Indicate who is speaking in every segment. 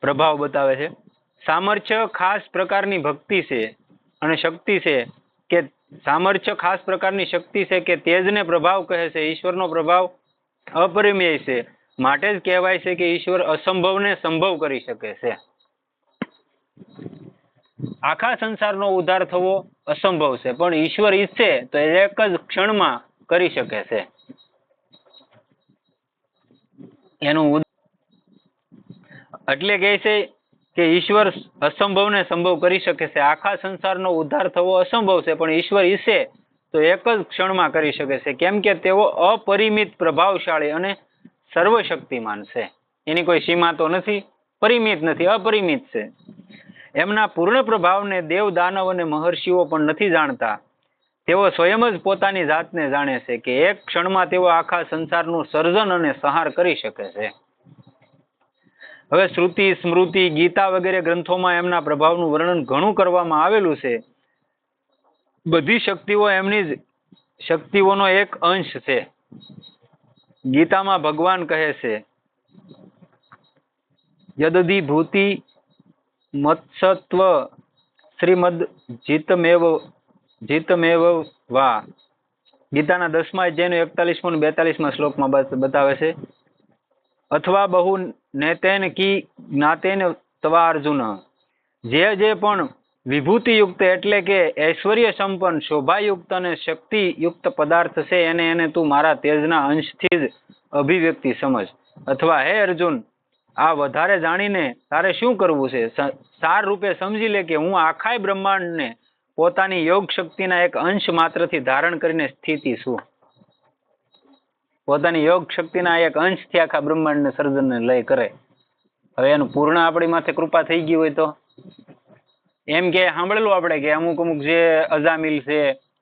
Speaker 1: પ્રભાવ બતાવે છે. સામર્થ્ય ખાસ પ્રકારની ભક્તિ છે અને શક્તિ છે કે સામર્થ્ય ખાસ પ્રકારની શક્તિ છે કે તેજને પ્રભાવ કહે છે. ઈશ્વરનો પ્રભાવ અપરિમેય છે. માટે જ કહેવાય છે કે ઈશ્વર અસંભવને સંભવ કરી શકે છે. આખા સંસારનો ઉદ્ધાર થવો અસંભવ છે. પણ ઈશ્વર ઈચ્છે તો એક જ ક્ષણમાં કરી શકે છે. એનું એટલે કહે છે કે ઈશ્વર અસંભવને સંભવ કરી શકે છે. આખા સંસારનો ઉદ્ધાર થવો અસંભવ છે, પણ ઈશ્વર ઈશે તો એક જ ક્ષણમાં કરી શકે છે. કેમ કે તેઓ અપરિમિત પ્રભાવશાળી અને સર્વશક્તિમાન છે. એની કોઈ સીમા તો નથી, પરિમિત નથી, અપરિમિત છે. એમના પૂર્ણ પ્રભાવને દેવ દાનવ અને મહર્ષિઓ પણ નથી જાણતા. તેઓ સ્વયં જ પોતાની જાતને જાણે છે કે એક ક્ષણમાં તેઓ આખા સંસારનું સર્જન અને સંહાર કરી શકે છે. હવે શ્રુતિ, સ્મૃતિ, ગીતા વગેરે ગ્રંથોમાં એમના પ્રભાવનું વર્ણન ઘણું કરવામાં આવેલું છે. બધી શક્તિઓ એમની જ શક્તિઓનો એક અંશ છે. ગીતામાં ભગવાન કહે છે યદધિ ભૂતિ મત્સત્વ શ્રીમદ જીતમેવ જીતમેવ વા. ગીતાના દસમા અધ્યાયનો એકતાલીસમો અને બેતાલીસમાં શ્લોકમાં બતાવે છે અથવા બહુ નેતેન કી જ્ઞાતેન તવા અર્જુન. જે જે પણ વિભૂતિયુક્ત એટલે કે ઐશ્વર્ય સંપન્ન, શોભાયુક્ત અને શક્તિયુક્ત પદાર્થ છે, એને એને તું મારા તેજના અંશથી જ અભિવ્યક્તિ સમજ. અથવા હે અર્જુન, આ વધારે જાણીને તારે શું કરવું છે? સાર રૂપે સમજી લે કે હું આખાય બ્રહ્માંડને પોતાની યોગ શક્તિના એક અંશ માત્રથી ધારણ કરીને સ્થિતિ છું. પોતાની યોગ શક્તિના એક અંશથી આખા બ્રહ્માંડને સર્જનને લય કરે. હવે એનું પૂર્ણ આપણી માથે કૃપા થઈ ગઈ હોય તો. એમ કે સાંભળેલું આપણે કે અમુક અમુક જે અજામિલ છે,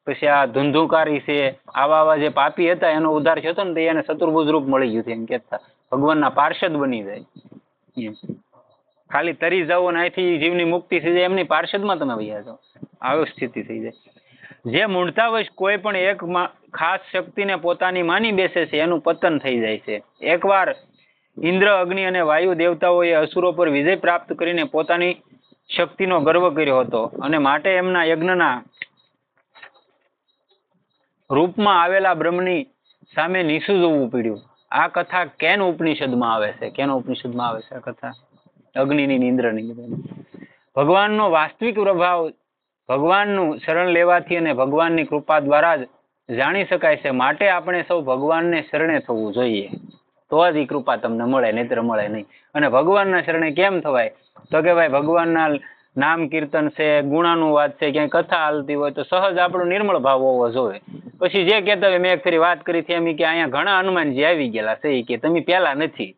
Speaker 1: પછી આ ધુંધુકારી છે, આવા આવા જે પાપી હતા, એનો ઉદ્ધાર થયો હતો ને તો એને ચતુર્ભુજ રૂપ મળી ગયું છે એમ કહેતા. ભગવાનના પાર્ષદ બની જાય. ખાલી તરી જાઓ અને અહીંથી જીવની મુક્તિ થઈ જાય, એમની પાર્ષદમાં તમે વૈયા છો આવી સ્થિતિ થઈ જાય. જે મૂળતાવશ કોઈ પણ એક ખાસ શક્તિને પોતાની માની બેસે છે, એનું પતન થઈ જાય છે. એકવાર ઇન્દ્ર, અગ્નિ અને વાયુ દેવતાઓએ અસુરો પર વિજય પ્રાપ્ત કરીને પોતાની શક્તિનો ગર્વ કર્યો હતો અને માટે એમના યજ્ઞના રૂપમાં આવેલા બ્રહ્મની સામે નીસુ જોવું પડ્યું. આ કથા કેન ઉપનિષદમાં આવે છે? કેન ઉપનિષદમાં આવે છે આ કથા? અગ્નિની ઇન્દ્રની ભગવાનનો વાસ્તવિક પ્રભાવ ભગવાનનું શરણ લેવાથી અને ભગવાનની કૃપા દ્વારા જ જાણી શકાય છે. માટે આપણે સૌ ભગવાનને શરણે થવું જોઈએ. તો જ એ કૃપા તમને મળે, નહીતર મળે નહીં. અને ભગવાનના શરણે કેમ થવાય? તો કે ભાઈ ભગવાનના નામ કીર્તન છે ગુણાનુવાદ છે, ક્યાંય કથા હાલતી હોય તો સહજ આપણો નિર્મળ ભાવ હોવો જોઈએ. પછી જે કહેતા હોય મેં એક ફરી વાત કરી હતી એમ કે અહીંયા ઘણા હનુમાનજી આવી ગયેલા છે એ કે તમે પેલા નથી.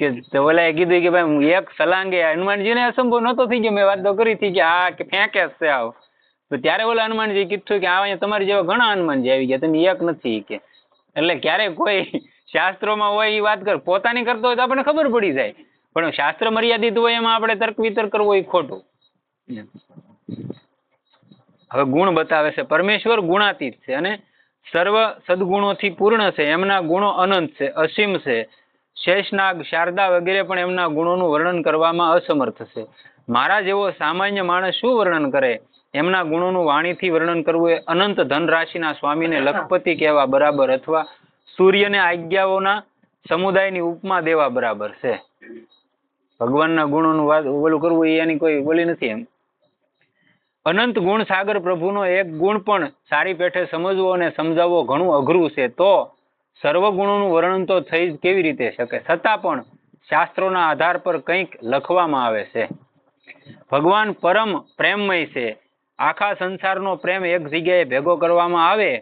Speaker 1: કે તો ઓલાએ કીધું કે ભાઈ એક સલાંગે હનુમાનજીને અસંભવ નતો થઈ ગયો. મેં વાત તો કરી હતી કે આ કે ફેંકે છે આવ. તો ત્યારે ઓલા હનુમાનજી કીધું કે આ તમારી જેવા ઘણા હનુમાનજી આવી ગયા. તમે એક નથી કે. એટલે ક્યારે કોઈ શાસ્ત્રોમાં હોય એ વાત કર, પોતાની કરતો હોય તો આપણને ખબર પડી જાય. પણ શાસ્ત્ર મર્યાદિત હોય એમાં આપણે તર્ક વિતર્ક કરવો એ ખોટું. હવે ગુણ બતાવે છે. પરમેશ્વર ગુણાતીત છે અને સર્વ સદગુણોથી પૂર્ણ છે. એમના ગુણો અનંત છે, અસીમ છે. શેષનાગ, શારદા વગેરે પણ એમના ગુણોનું વર્ણન કરવામાં અસમર્થ છે. મારા જેવો સામાન્ય માણસ શું વર્ણન કરે? એમના ગુણોનું વાણીથી વર્ણન કરવું એ અનંત ધનરાશિના સ્વામીને લખપતિ કહેવા બરાબર અથવા સૂર્યને આજ્ઞાઓના સમુદાયની ઉપમા દેવા બરાબર છે. ભગવાનના ગુણોનું વાત ઓલું કરવું એની કોઈ બોલી નથી એમ. અનંત ગુણ સાગર પ્રભુનો એક ગુણ પણ સારી પેઠે સમજવો અને સમજાવવો ઘણું અઘરું છે. તો સર્વ ગુણોનું વર્ણન તો થઈ જ કેવી રીતે શકે? છતાં પણ શાસ્ત્રોના આધાર પર કંઈક લખવામાં આવે છે. ભગવાન પરમ પ્રેમમય છે. આખા સંસારનો પ્રેમ એક જગ્યાએ ભેગો કરવામાં આવે,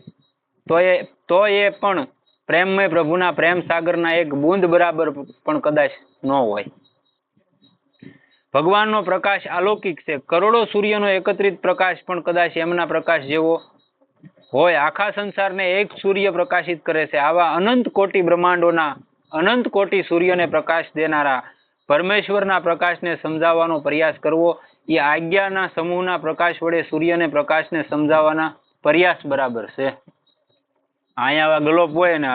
Speaker 1: તો એ તો એ પણ પ્રેમમય પ્રભુના પ્રેમ સાગરના એક બૂંદ બરાબર પણ કદાચ ન હોય. ભગવાનનો પ્રકાશ અલૌકિક છે. કરોડો સૂર્યનો એકત્રિત પ્રકાશ પણ કદાચ એમના પ્રકાશ જેવો હોય, આખા સંસારને એક સૂર્ય પ્રકાશિત કરે છે. આવા અનંત કોટી બ્રહ્માંડોના અનંત કોટી સૂર્યને પ્રકાશ દેનારા પરમેશ્વરના પ્રકાશને સમજાવવાનો પ્રયાસ કરવો, એ આજ્ઞાના સમૂહના પ્રકાશ વડે સૂર્યને પ્રકાશને સમજાવવાના પ્રયાસ બરાબર છે. અહીંયા આવા હોય ને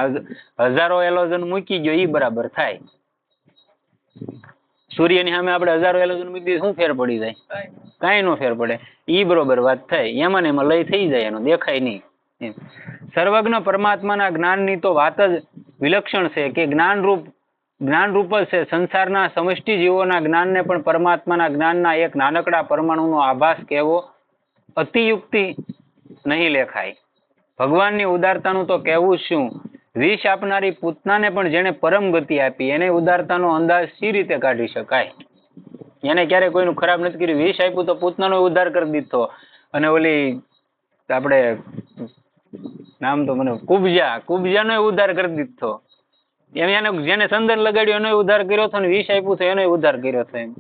Speaker 1: હજારો એલોજન મૂકી ગયો એ બરાબર થાય. સૂર્યની સામે આપણે હજારો એલોજન મૂકી દઈએ, શું ફેર પડી જાય? કાંઈ નો ફેર પડે. ઈ બરોબર વાત થાય. એમાં ને એમાં લય થઈ જાય, એનો દેખાય નહીં. સર્વજ્ઞ પરમાત્માના જ્ઞાનની તો વાત જ વિલક્ષણ છે કે જ્ઞાનરૂપ જ્ઞાનરૂપ જ છે. સંસારના સમષ્ટિ જીવોના જ્ઞાનને પણ પરમાત્માના જ્ઞાનના એક નાનકડા પરમાણુનો આભાસ કહેવો અતિયુક્તિ નહીં લેખાય. ભગવાનની ઉદારતાનું તો કહેવું શું? વિષ આપનારી પૂતનાને પણ જેણે પરમ ગતિ આપી, એને ઉદારતાનો અંદાજ સી રીતે કાઢી શકાય? એને ક્યારે કોઈનું ખરાબ નથી કર્યું. વિષ આપ્યું તો પૂતનાનો ઉદ્ધાર કરી દીધો. અને ઓલી આપણે, નામ તો મને કુબજા, કુબજાનો ઉદ્ધાર કરી દીધો. એમ એને જેને સંદન લગાડ્યું, એનો ઉદ્ધાર કર્યો હતો અને વિષ આપ્યું તો એનો ઉદ્ધાર કર્યો હતો એમ.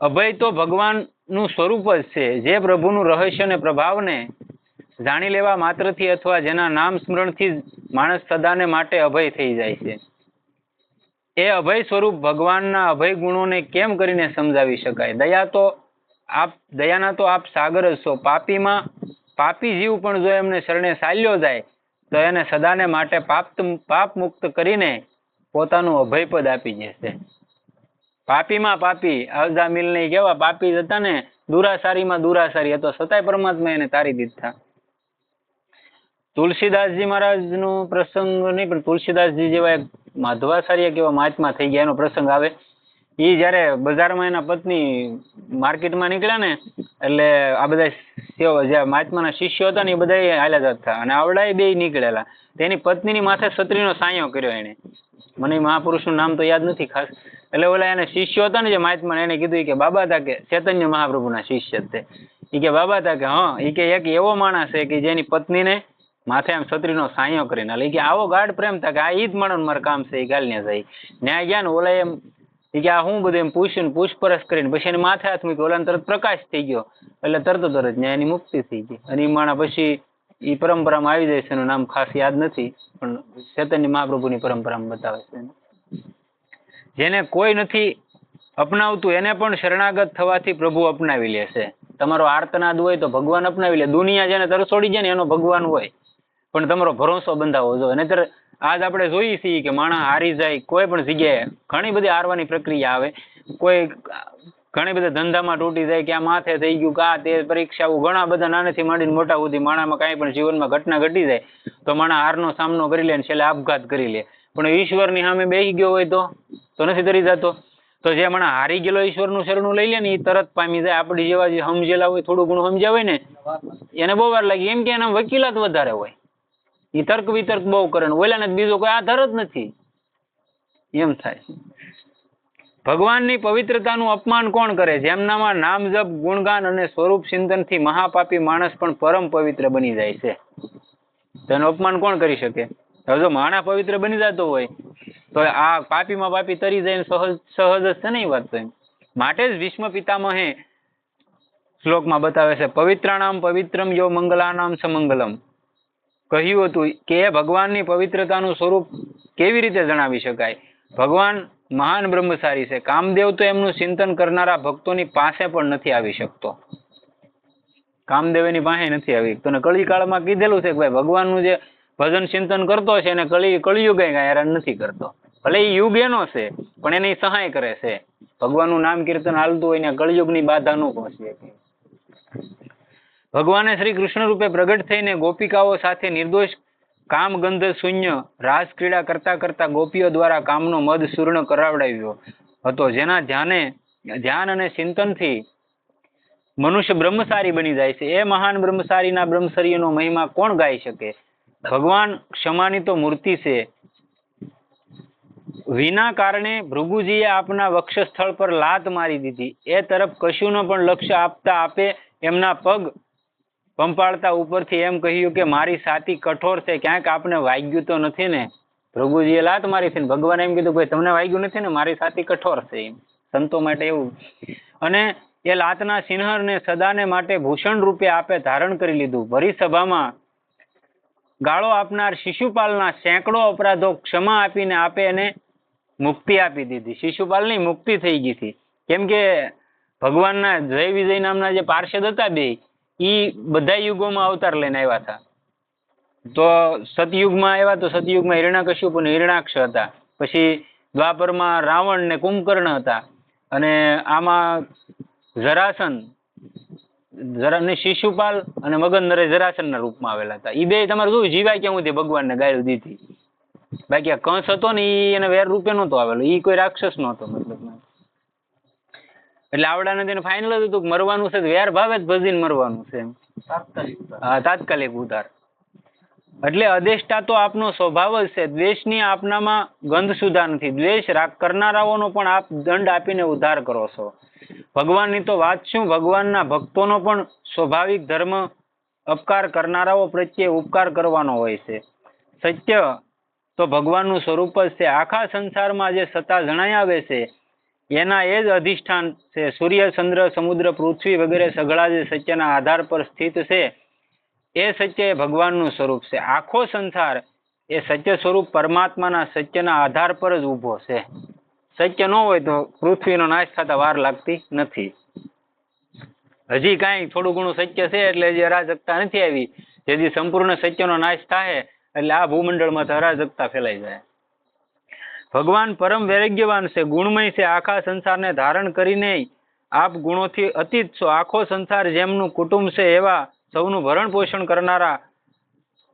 Speaker 1: અભય તો ભગવાનનું સ્વરૂપ જ છે. જે પ્રભુનું રહસ્ય અને પ્રભાવને જાણી લેવા માત્રથી અથવા જેના નામ સ્મરણથી જ માણસ સદાને માટે અભય થઈ જાય છે. એ અભય સ્વરૂપ ભગવાનના અભય ગુણોને કેમ કરીને સમજાવી શકાય? દયા તો આપ, દયાના તો આપ સાગર જ છો. પાપીમાં, પાપી જીવ પણ જો એમને શરણે ચાલ્યો જાય, તો એને સદાને માટે પાપ પાપ મુક્ત કરીને પોતાનું અભયપદ આપી જશે પાપીમાં પાપી અવધા મિલ નહીં કેવા પાપી હતા ને? દુરાસારીમાં દુરાસારી હતો છતાંય પરમાત્મા એને તારી દીધા. તુલસીદાસજી મહારાજનો પ્રસંગ નહીં, પણ તુલસીદાસજી જેવા એક માધવાચાર્ય કેવા મહાત્મા થઈ ગયા, એનો પ્રસંગ આવે. એ જ્યારે બજારમાં એના પત્ની માર્કેટમાં નીકળ્યા ને, એટલે આ બધા જે મહાત્માના શિષ્યો હતા ને એ બધા હાલ્યા જતા અને આવડાએ બે નીકળેલા. તેની પત્નીની માથે છત્રીનો સાયો કર્યો એને. મને મહાપુરુષનું નામ તો યાદ નથી ખાસ. એટલે ઓલા એને શિષ્યો હતા ને જે મહાત્મા એને કીધું કે, બાબા તા કે, ચૈતન્ય મહાપ્રભુના શિષ્ય તે. એ કે, બાબા તા કે, હા. એ કે, એક એવો માણસ છે કે જેની પત્નીને માથે આમ છત્રીનો સાયો કરીને એટલે ઈ કે આવો ગાઢ પ્રેમ થાય આ ઈ જ માણસ મારું કામ છે એ ગાલને જાય. ન્યા ગયા ને ઓલા એમ, ઈ કે આ હું બધું એમ પૂછ્યું પૂછપરછ કરીને પછી એને માથે હાથ મૂક્યો, ઓલાને તરત પ્રકાશ થઈ ગયો. એટલે તરત તરત ન્યા એની મુક્તિ થઈ ગઈ. અને એ માણા પછી એ પરંપરામાં આવી જાય છે, એનું નામ ખાસ યાદ નથી, પણ ચૈતન્ય મહાપ્રભુની પરંપરામાં બતાવે છે જેને કોઈ નથી અપનાવતું, એને પણ શરણાગત થવાથી પ્રભુ અપનાવી લે છે. તમારો આર્તનાદ હોય તો ભગવાન અપનાવી લે. દુનિયા જેને તરસોડી જાય ને એનો ભગવાન હોય. પણ તમારો ભરોસો બંધાવો જોઈએ. નહીતર આજ આપણે જોઈએ છીએ કે માણસ હારી જાય, કોઈ પણ જગ્યાએ ઘણી બધી હારવાની પ્રક્રિયા આવે. કોઈ ઘણી બધા ધંધામાં તૂટી જાય કે આ માથે થઈ ગયું કે તે પરીક્ષાઓ ઘણા બધા નાનેથી માંડીને મોટા સુધી માણામાં કાંઈ પણ જીવનમાં ઘટના ઘટી જાય, તો માણસ હારનો સામનો કરી લે અને છેલ્લે આપઘાત કરી લે. પણ ઈશ્વરની સામે બેસી ગયો હોય તો તો નથી તરી જતો. તો જે માણસ હારી ગયેલો ઈશ્વરનું શરણું લઈ લે ને એ તરત પામી જાય. આપણી જેવા જે સમજેલા હોય, થોડું ઘણું સમજ્યા હોય ને, એને બહુ વાર લાગી. એમ કે એના વકીલાત વધારે હોય. એ તર્ક વિતર્ક બહુ કરે ને બીજો કોઈ આધાર જ નથી. એમ થાય. ભગવાનની પવિત્રતાનું અપમાન કોણ કરે? જેમનામાં નામ જપ, ગુણગાન અને સ્વરૂપ ચિંતનથી મહાપાપી માણસ પણ પરમ પવિત્ર બની જાય છે. તેનું અપમાન કોણ કરી શકે? હવે જો માણસ પવિત્ર બની જતો હોય, તો આ પાપીમાં પાપી તરી જાય સહજ સહજ જ છે ને એ વાત તો માટે જ ભીષ્મ પિતામહે શ્લોકમાં બતાવે છે, પવિત્રાણામ પવિત્રમ યો મંગલાનામ સમંગલમ કહ્યું હતું કે એ ભગવાનની પવિત્રતાનું સ્વરૂપ કેવી રીતે જણાવી શકાય? ભગવાન મહાન બ્રહ્મચારી છે. કામદેવ તો એમનું ચિંતન કરનારા ભક્તોની પાસે પણ નથી આવી શકતો. કામદેવ એની પાસે નથી આવી શકતો. અને કળી કાળમાં કીધેલું છે કે ભાઈ ભગવાનનું જે ભજન ચિંતન કરતો છે એને કળી કળિયુગ હેરાન નથી કરતો. ભલે એ યુગ એનો છે, પણ એની સહાય કરે છે. ભગવાનનું નામ કીર્તન હાલતું હોય ને કળિયુગની બાધા ન પહોંચી. શકે ભગવાને શ્રી કૃષ્ણ રૂપે પ્રગટ થઈને ગોપિકાઓ સાથે નિર્દોષ કામ ગંધ શૂન્ય રાસ ક્રીડા કરતા કરતા ગોપીઓ દ્વારા કામનો મદ ચૂર્ણ કરાવડાવ્યો હતો. જેના ધ્યાને, ધ્યાન અને ચિંતનથી મનુષ્ય બ્રહ્મચારી બની જાય છે. એ મહાન બ્રહ્મચારીના બ્રહ્મચર્યનો મહિમા કોણ ગાઈ શકે? ભગવાન ક્ષમાની તો મૂર્તિ છે. વિના કારણે ભૃગુજીએ આપના વક્ષસ્થળ પર લાત મારી દીધી. એ તરફ કશુંનો પણ લક્ષ્ય આપતા આપે એમના પગ પંપાળતા ઉપરથી એમ કહ્યું કે મારી સાથી કઠોર છે, ક્યાંક આપને વાગ્યું તો નથી ને? પ્રભુજીએ લાત મારી છે ભગવાને એમ કીધું, ભાઈ, તમને વાગ્યું નથી ને? મારી સાથી કઠોર છે એમ. સંતો માટે એવું. અને એ લાતના સિંહણને સદાને માટે ભૂષણ રૂપે આપે ધારણ કરી લીધું. ભરી સભામાં ગાળો આપનાર શિશુપાલના સેંકડો અપરાધો ક્ષમા આપીને આપે એને મુક્તિ આપી દીધી. શિશુપાલની મુક્તિ થઈ ગઈ હતી. કેમ કે ભગવાનના જય વિજય નામના જે પાર્ષદ હતા બે ઈ બધા યુગોમાં અવતાર લઈને આવ્યા હતા. તો સતયુગમાં આવ્યા તો સતયુગમાં હિરણાકશ્યપ અને હિરણાક્ષ હતા. પછી દ્વાપરમાં રાવણ ને કુંભકર્ણ હતા. અને આમાં જરાસન, જરા, ને શિશુપાલ અને મગનરે નરેશ જરાસનના રૂપમાં આવેલા હતા. એ બે તમારે શું જીવાય ક્યાં તે ભગવાનને ગાયું દીધી. બાકી આ કંસ હતો ને એ એને વેર રૂપે નહોતો આવેલો. એ કોઈ રાક્ષસ નહોતો મતલબ. એટલે આવડા તેને ફાઇનલ જ હતું મરવાનું છે વેર ભાવે જ ભજીને મરવાનું છે એમ. હા તાત્કાલિક ઉધાર એટલે અદેષ્ટા તો આપનો સ્વભાવ જ છે. દ્વેષની આપનામાં ગંધ સુધા નથી. દ્વેષ કરનારાઓનો પણ આપ દંડ આપીને ઉદ્ધાર કરો છો. ભગવાનની તો વાત શું? ભગવાનના ભક્તોનો પણ સ્વાભાવિક ધર્મ અપકાર કરનારાઓ પ્રત્યે ઉપકાર કરવાનો હોય છે. સત્ય તો ભગવાનનું સ્વરૂપ જ છે. આખા સંસારમાં જે સત્તા જણાઈ આવે છે એના એ જ અધિષ્ઠાન છે. સૂર્ય, ચંદ્ર, સમુદ્ર, પૃથ્વી વગેરે સઘળા જે સત્યના આધાર પર સ્થિત છે, એ સત્ય એ ભગવાનનું સ્વરૂપ છે. આખો સંસાર એ સત્ય સ્વરૂપ પરમાત્માના સત્યના આધાર પર જ ઊભો છે. સત્ય ન હોય તો પૃથ્વીનો નાશ થતા વાર લાગતી નથી. હજી કાંઈ થોડું ઘણું સત્ય છે એટલે હજી અરાજકતા નથી આવી. જેથી સંપૂર્ણ સત્યનો નાશ થાય એટલે આ ભૂમંડળમાં તો અરાજકતા ફેલાઈ જાય. ભગવાન પરમ વૈરાગ્યવાન છે, ગુણમય છે, આખા સંસારને ધારણ કરીને આપ ગુણોથી અતીત છો. આખો સંસાર જેમનું કુટુંબ છે, એવા સૌનું ભરણ પોષણ કરનારા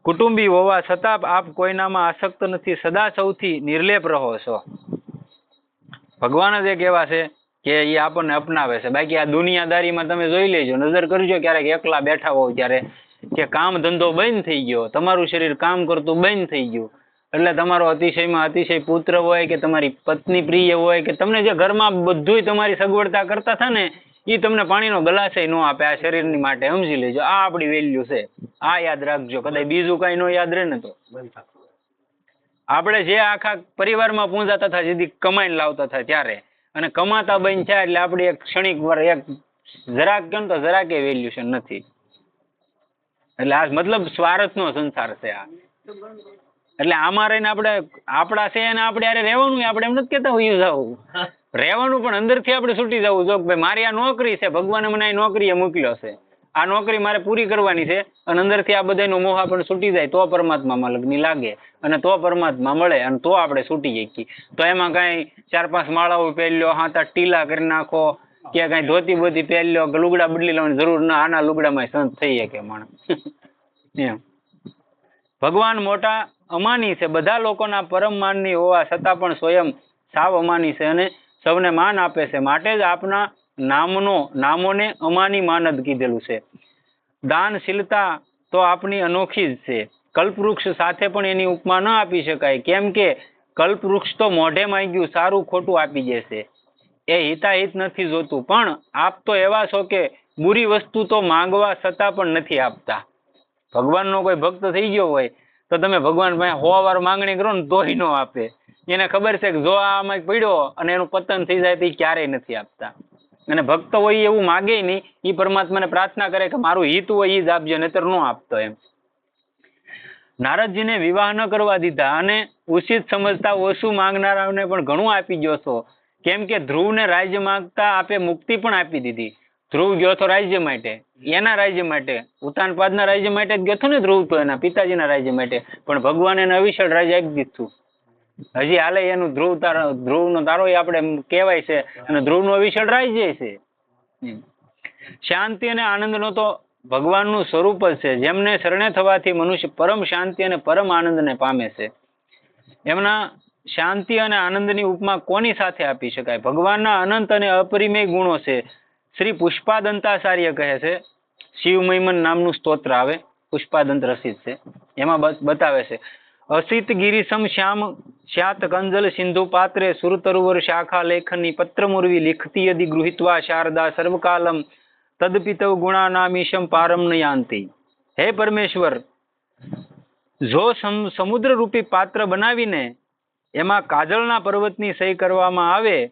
Speaker 1: કુટુંબી હોવા છતાં આપ કોઈનામાં આસક્ત નથી. સદા સૌથી નિર્લેપ રહો છો. ભગવાન જ એક એવા છે કે એ આપણને અપનાવે છે. બાકી આ દુનિયાદારીમાં તમે જોઈ લેજો. નજર કરજો ક્યારેક એકલા બેઠા હોવ ત્યારે. કે કામ ધંધો બંધ થઈ ગયો. તમારું શરીર કામ કરતું બંધ થઈ ગયું. એટલે તમારો અતિશયમાં અતિશય પુત્ર હોય કે તમારી પત્ની પ્રિય હોય કે તમને જે ઘરમાં બધુંય તમારી સગવડતા કરતા થાય ને એ તમને પાણીનો ગલાસય ન આપે, આ શરીરની માટે સમજી લેજો. આ આપણી વેલ્યુ છે. આ યાદ રાખજો. કદાચ બીજું કઈ ન યાદ રહે ને તો. આપણે જે આખા પરિવારમાં પૂંજાતા હતા જેથી કમાઈને લાવતા હતા ત્યારે, અને કમાતા બન છે એટલે આપણી એક ક્ષણિક વાર એક જરાક કેમ તો જરાક એ વેલ્યુશન નથી. એટલે આ મતલબ સ્વાર્થનો સંસાર છે આ. એટલે આમાં રહીને આપણે આપણા છે અને આપણે યારે રહેવાનું આપણે એમ નથી કહેતા હોય જવું રહેવાનું પણ અંદરથી આપણે છૂટી જવું. જો ભાઈ મારી આ નોકરી છે ભગવાને મને આ નોકરીએ મોકલ્યો છે. આ નોકરી મારે પૂરી કરવાની છે અને અંદરથી આ બધાનો મોહ આપણને છૂટી જાય તો પરમાત્મામાં લગ્ન લાગે અને તો પરમાત્મા મળે અને તો આપણે છૂટી શકીએ તો એમાં કાંઈ ચાર પાંચ માળાઓ પહેર્યો હાથ આઠ ટીલા કરી નાખો કે કાંઈ ધોતી બોતી પહેર્યો કે લુગડા બદલી લેવાની જરૂર ના આના લુગડામાં સંત થઈ શકે માણસ. એમ. ભગવાન મોટા અમાની છે. બધા લોકોના પરમ માનની હોવા છતાં પણ સ્વયં સાવ અમાની છે અને સૌને માન આપે છે. માટે જ આપના નામનો, નામોને અમાની માન જ કીધેલું છે. દાનશીલતા તો આપની અનોખી જ છે. કલ્પવૃક્ષ સાથે પણ એની ઉપમા ન આપી શકાય. કેમ કે કલ્પવૃક્ષ તો મોઢે માંગ્યું, સારું ખોટું આપી જશે એ હિતાહિત નથી જોતું. પણ આપ તો એવા છો કે બુરી વસ્તુ તો માંગવા છતાં પણ નથી આપતા. ભગવાનનો કોઈ ભક્ત થઈ ગયો હોય, તો તમે ભગવાન પાસે સો વાર માંગણી કરો ને તોય ન આપે. એને ખબર છે કે જો આમાં પડ્યો અને એનું પતન થઈ જાય તો એ ક્યારેય નથી આપતા. અને ભક્ત હોય એવું માગે નહીં એ પરમાત્માને પ્રાર્થના કરે કે મારું હિત હોય એ જ આપજો, નહીતર ન આપતો એમ. નારદજીને વિવાહ ન કરવા દીધા અને ઉચિત સમજતા ઓછું માંગનારાઓને પણ ઘણું આપી ગયો છો. કેમ કે ધ્રુવને રાજ્ય માંગતા આપે મુક્તિ પણ આપી દીધી. ધ્રુવ ગયો તો રાજ્ય માટે. એના રાજ્ય માટે. ઉતાનપાદના રાજ્ય માટે જ ગયો હતો ને ધ્રુવ તો એના પિતાજીના રાજ્ય માટે. પણ ભગવાન એને અવિશળ રાજ્ય આપી દીધું. હજી હાલે એનું ધ્રુવ તારો ધ્રુવનો તારો આપણે કહેવાય છે. અને ધ્રુવનું અવિશળ રાજ્ય છે. શાંતિ અને આનંદનો તો ભગવાનનું સ્વરૂપ જ છે. જેમને શરણે થવાથી મનુષ્ય પરમ શાંતિ અને પરમ આનંદને પામે છે. એમના શાંતિ અને આનંદની ઉપમા કોની સાથે આપી શકાય? ભગવાનના અનંત અને અપરિમેય ગુણો છે. શ્રી પુષ્પાદંતાચાર્ય કહે છે શિવમયમન નામનું સ્તોત્ર આવે, પુષ્પાદંત રસિત છે. એમાં બત- બતાવે છે, અસિત ગિરિસમ શ્યામ, શ્યાત કંજલ સિંધુ પાત્રે, સુરતરુવર શાખા લેખની પત્રમુરવી લિખતી યદિ ગૃહિત્વા શારદા સર્વકાલમ તદપિતવ ગુણાનામીશમ પારમ નયાંતિ. હે પરમેશ્વર, જો સમ- સમુદ્ર રૂપી પાત્ર બનાવીને એમાં કાજળના પર્વતની સહી કરવામાં આવે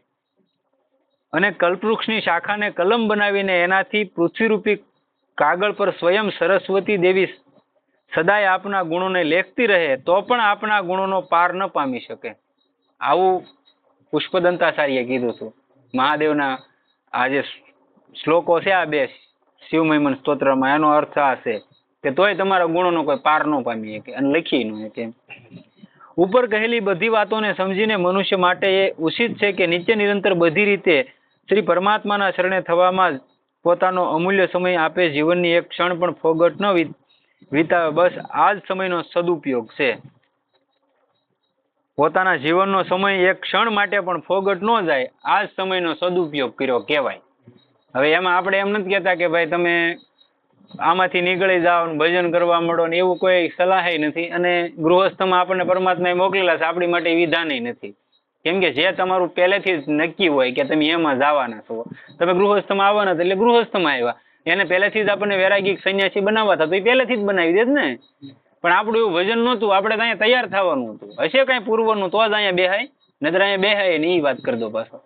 Speaker 1: અને કલ્પવૃક્ષની શાખાને કલમ બનાવીને એનાથી પૃથ્વીરૂપી કાગળ પર સ્વયં સરસ્વતી દેવી સદાય આપના ગુણોને લેખતી રહે, તો પણ આપના ગુણોનો પાર ન પામી શકે. આવું પુષ્પદંતાચાર્યે કીધું હતું. મહાદેવના આ જે શ્લોકો છે આ બે શિવ મહિમન સ્તોત્રમાં, એનો અર્થ આ છે કે તોય તમારા ગુણોનો કોઈ પાર ન પામી શકે અને લખી ન શકે. ઉપર કહેલી બધી વાતોને સમજીને મનુષ્ય માટે એ ઉચિત છે કે નિત્ય નિરંતર બધી રીતે શ્રી પરમાત્માના શરણે થવામાં પોતાનો અમૂલ્ય સમય આપે, જીવનની એક ક્ષણ પણ ફોગટ ન વિતાવે. બસ આ જ સમયનો સદુપયોગ છે. પોતાના જીવનનો સમય એક ક્ષણ માટે પણ ફોગટ ન જાય, આ જ સમયનો સદુપયોગ કર્યો કહેવાય. હવે એમાં આપણે એમ નથી કહેતા કે ભાઈ તમે આમાંથી નીકળી જાઓ ભજન કરવા મળો ને એવું કોઈ સલાહ નથી અને ગૃહસ્થમાં આપણને પરમાત્માએ મોકલેલા છે, આપણી માટે વિધાનય નથી. કેમ કે જે તમારું પહેલેથી જ નક્કી હોય કે તમે એમાં જવાના છો. તમે ગૃહસ્થમાં આવવાના એટલે ગૃહસ્થમાં આવ્યા. એને પહેલેથી જ આપણને વૈરાગિક સંન્યાસી બનાવવા હતા, તો એ પહેલેથી જ બનાવી દે ને? પણ આપણું એવું વજન નહોતું, આપણે તો અહીંયા તૈયાર થવાનું હતું. હશે કાંઈ પૂર્વનું, તો જ અહીંયા બેહાય. નહીતર અહીંયા બેહાય ને એ વાત કરી દો પાછો.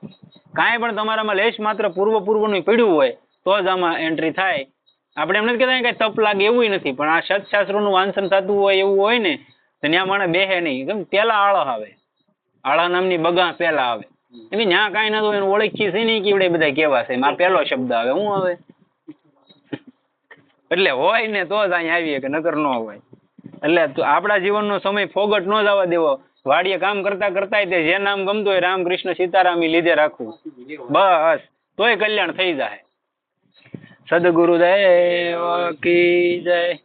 Speaker 1: કાંઈ પણ તમારામાં લેશ માત્ર પૂર્વ પૂર્વનું પડ્યું હોય, તો જ આમાં એન્ટ્રી થાય. આપણે એમ નથી કહેતા કઈ તપ લાગે એવું નથી, પણ આ સત્શાસ્ત્રોનું વાંચન થતું હોય એવું હોય ને, તો ત્યાં માણસ બેહે નહીં. કેમ પેલા આળો આવે. આળા નામની બગા પેલા આવે. એમ ન્યા કાંઈ ના હોય એને ઓળખી છે નહીં કેવડે બધા કેવા છે. મારા પહેલો શબ્દ આવે. હું આવે? એટલે હોય ને તો જ અહીંયા આવીએ કે નકર ન હોય. એટલે તો આપણા જીવનનો સમય ફોગટ ન જવા દેવો. વાડીએ કામ કરતા કરતા તે જે નામ ગમતું હોય રામ કૃષ્ણ સીતારામ લીધે રાખવું. બસ. તોય કલ્યાણ થઈ જાય. સદગુરુદેવ કી જય.